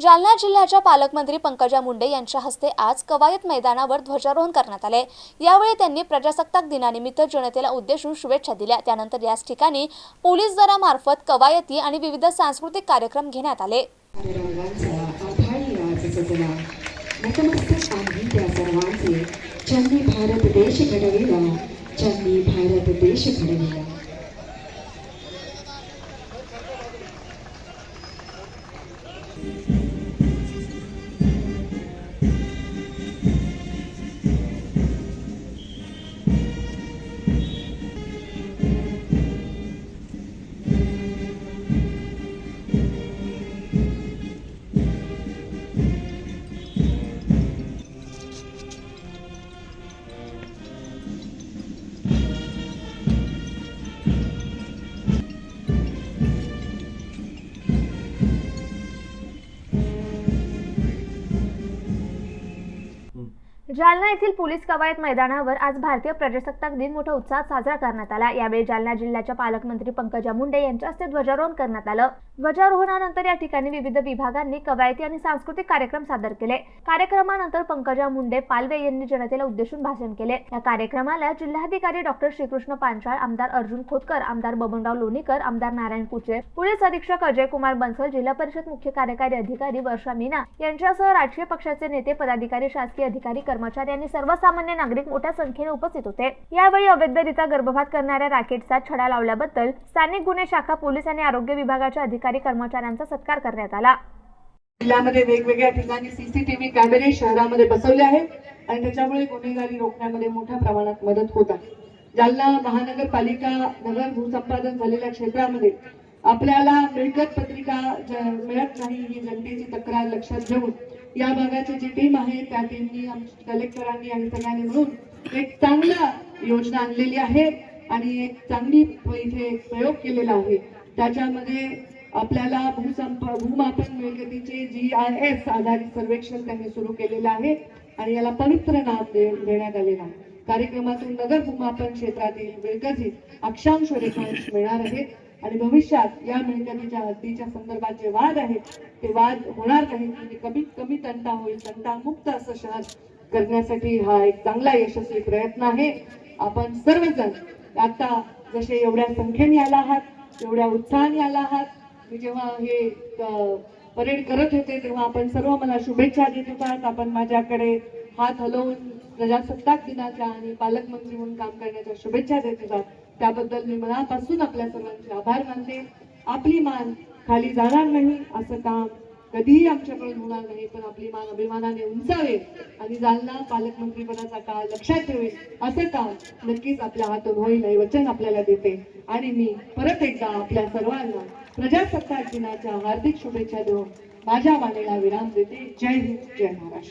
जालना जिल्ह्याच्या पालकमंत्री पंकजा मुंडे यांच्या हस्ते आज कवायत मैदानावर ध्वजारोहण करण्यात आले. यावेळी त्यांनी प्रजासत्ताक दिनानिमित्त जनतेला उद्देशून शुभेच्छा दिल्या. त्यानंतर याच ठिकाणी पोलीस दलामार्फत कवायती आणि विविध सांस्कृतिक कार्यक्रम घेण्यात आले. भारत देश घडविला. जालना येथील पोलीस कवायत मैदानावर आज भारतीय प्रजासत्ताक दिन मोठ्या उत्साहात साजरा करण्यात आला. यावेळी जालना जिल्ह्याच्या पालकमंत्री पंकजा मुंडे यांच्या हस्ते ध्वजारोहण करण्यात आलं. ध्वजारोहणानंतर या ठिकाणी विविध विभागांनी कवायती आणि सांस्कृतिक कार्यक्रम सादर केले. कार्यक्रमानंतर पंकजा मुंडे पालवे यांनी जनतेला उद्देशून भाषण केले. या कार्यक्रमाला जिल्हाधिकारी डॉक्टर श्रीकृष्ण पांचाळ आमदार अर्जुन खोतकर आमदार बबनराव लोणीकर आमदार नारायण कुचे पोलीस अधीक्षक अजय कुमार बन्सल जिल्हा परिषद मुख्य कार्यकारी अधिकारी वर्षा मीना यांच्यासह राजकीय पक्षाचे नेते पदाधिकारी शासकीय अधिकारी कर्मचारी आणि सर्वसामान्य नागरिक मोठ्या संख्येने उपस्थित होते. यावेळी अवैधरित्या गर्भपात करणाऱ्या रॅकेटचा छडा लावल्याबद्दल स्थानिक गुन्हे शाखा पोलीस आणि आरोग्य विभागाच्या अधिकारी कर्मचाऱ्यांचा सत्कार करण्यात आला. जिल्ह्यामध्ये वेगवेगळ्या ठिकाणी सीसीटीव्ही कॅमेरे शहरामध्ये बसवले आहेत आणि त्याच्यामुळे गुन्हेगारी रोखण्यामध्ये मोठ्या प्रमाणात मदत होत आहे. जालना महानगरपालिका नगर भूसंपादन झालेल्या क्षेत्रामध्ये आपल्याला मिळकत पत्रिका मिळत नाही ही जनतेची तक्रार लक्षात घेऊन या भागाची जी टीम आहे त्या टीमनी कलेक्टरांनी आणि सगळ्यांनी मिळून एक चांगला योजना आणलेली आहे आणि एक चांगली इथे प्रयोग केलेला आहे. त्याच्यामध्ये आपल्याला भूसंप भूमापन मिळकतीचे जी आय एस आधारित सर्वेक्षण त्यांनी सुरू केलेलं आहे आणि याला पवित्र नाव दे- देण्यात आलेलं आहे. कार्यक्रमातून नगर भूमापन क्षेत्रातील मिळकतीत अक्षांश रेखांश मिळणार आहेत आणि भविष्यात या मिळकतीच्या हद्दीच्या संदर्भात जे वाद आहेत ते वाद होणार नाहीत. म्हणजे कमीत कमी तंटा होईल तंटामुक्त असं शहर करण्यासाठी हा एक चांगला यशस्वी प्रयत्न आहे. आपण सर्वजण आता जसे एवढ्या संख्येने आला आहात एवढ्या उत्साहाने आला आहात मी जेव्हा हे परेड करत होते तेव्हा आपण सर्व मला शुभेच्छा देत होतात आपण माझ्याकडे हात हलवून प्रजासत्ताक दिनाच्या आणि पालकमंत्री म्हणून काम करण्याच्या शुभेच्छा देत होतात त्याबद्दल मी मनापासून आपल्या सर्वांचे आभार मानते. आपली मान खाली जाणार नाही असं काम कधीही आमच्याकडून होणार नाही पण आपली मान अभिमानाने उंचावे आणि जालना पालकमंत्रीपदाचा काळ लक्षात ठेवेल असं काम नक्कीच आपल्या हातून होईल हे वचन आपल्याला देते. आणि मी परत एकदा आपल्या सर्वांना प्रजासत्ताक दिनाच्या हार्दिक शुभेच्छा देऊन माझ्या मानेला विराम देते. जय हिंद जय महाराष्ट्र.